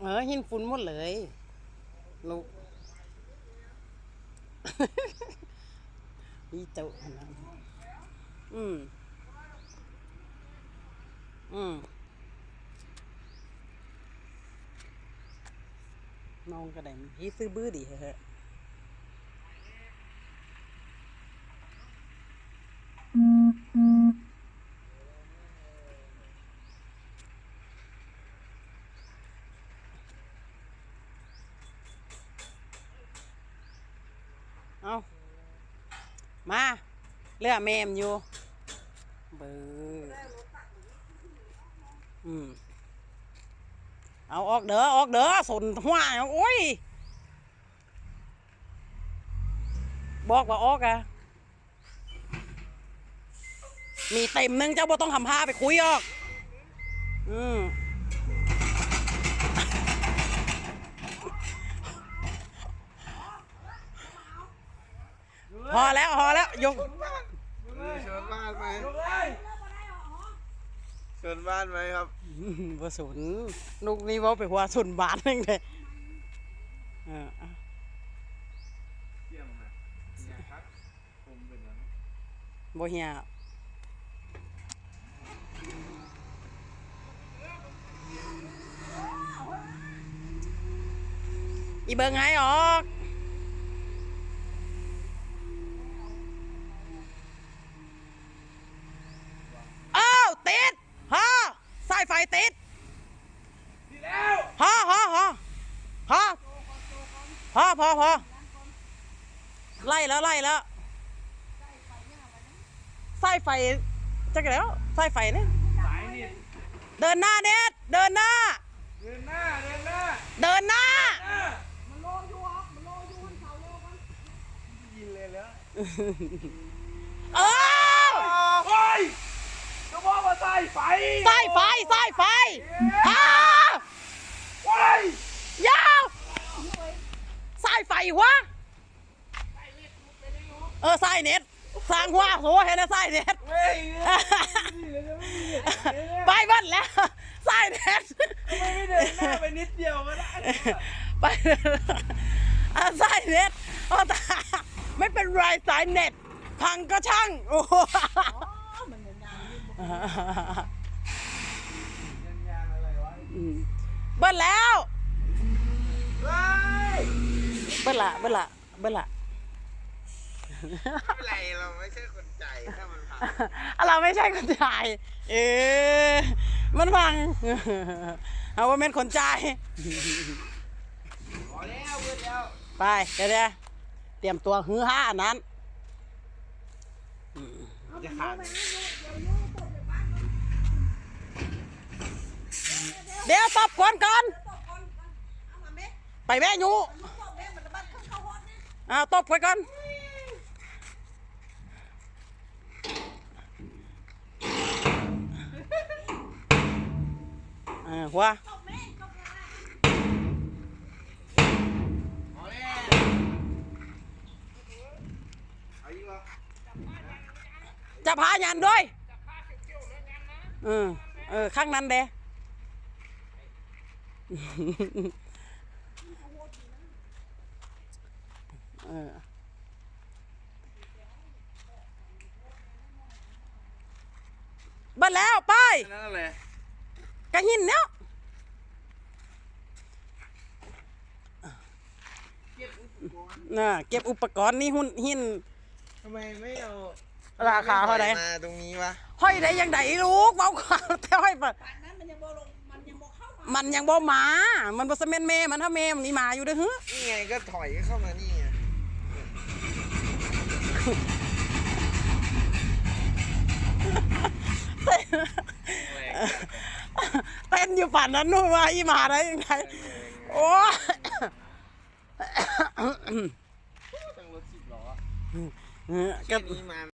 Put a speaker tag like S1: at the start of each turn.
S1: เออหินฝุ่นหมดเลยลูกนี่เจ้าขนาดอืม อืมน้องก็ได้พี่ซื้อบื้อดีเหอะเอา มาเลือแมมอยู่เบอร์อืมเอาออกเด้อออกเด้อสนหัวโอ้ยบอกว่าออกอะมีเต็มหนึงเจ้าบ่ต้องทำผ้าไปคุยออก อืม พอแล้วพอแล้วยก
S2: ชนบ้านไหมชนบ้านไหมครับ
S1: บ่สนลูกนี่เว่าไปหัวสุนบาทนึงเลยเออ
S2: เยี่ยมนะเนี่ยครับผมเป็นอย่างนั้น
S1: บ่เฮียอีเบิ่งไงออก ติดดี
S2: แล้ว
S1: ฮะฮะฮะฮะพอพอพอไล่แล้วไล่แล้วสายไฟจักแล้วสายไฟเนี่ย
S2: สายนี่
S1: เดินหน้าเน็ตเดินหน้า
S2: เดินหน้า เดินหน้า
S1: เดินหน้า
S2: หน้ายินเลยแล้ว
S1: เออ
S2: โอ้ย ก็บอกว่าสายไฟ
S1: สายไฟสายไฟฮะ
S2: โอ้ย
S1: ยาวสายไฟหัวเออสายเน็ตสร้างหัวโหเห็นนะสายเน็ต
S2: เฮ้ย
S1: ไปเบ้านแล้วสายเน็ต
S2: ไม่เดินหน้าไปนิดเดียวก็ได้
S1: ไปอาสายเน็ตเอาตาไม่เป็นไรสายเน็ต พังก็ช่างโอ้ เบิ้ลแล้ว
S2: เฮ้ย
S1: เบิ้ลละเบิ้ลละเบิ้ลละ
S2: ไม่เป็นไรเราไม่ใช่คนใจถ้ามันผ่าน
S1: อะเราไม่ใช่คนจ่ายเออมันพังเอาว่าเป็นคนจ่าย
S2: พอแล้วเพื่อนแล้ว
S1: ไปเดี๋ยวเดี๋ยวเตรียมตัวฮือฮาอันนั้น
S2: จะขาด
S1: เดี๋ยวตบก่อนก่อนไปแม่ยูอ้าวตบไปก่อนอ่าหัว
S2: พอแล้วเอาอีกเหรอ
S1: จะพายันด้วยเออเออข้างนั้นเด้ เออบัดแล้วไป
S2: นั่นแหละ
S1: กระหินเนาะน่ะเก็บอุปกรณ์นี่หุ่นหิน
S2: ทำไมไม่เอา
S1: ราคาเท่าไหร่
S2: มาตรงนี้วะ
S1: ห้อยได้ยังไงลูกเบาขวาแต่ห้อยปะ มันยังบ่มา มันบ่สะเม็นแม่มันถ้าแม่มันนี่มาอยู่เด้อฮึ
S2: นี่ไงก็ถอยเข้ามานี่ไง
S1: เต้นอยู่ป่านนั้นนู่นว่าอีหมาได้ยังไงโอ้ย
S2: ตั้งรถสิบล้อ
S1: เออ
S2: แค่
S1: ก็
S2: นี้มา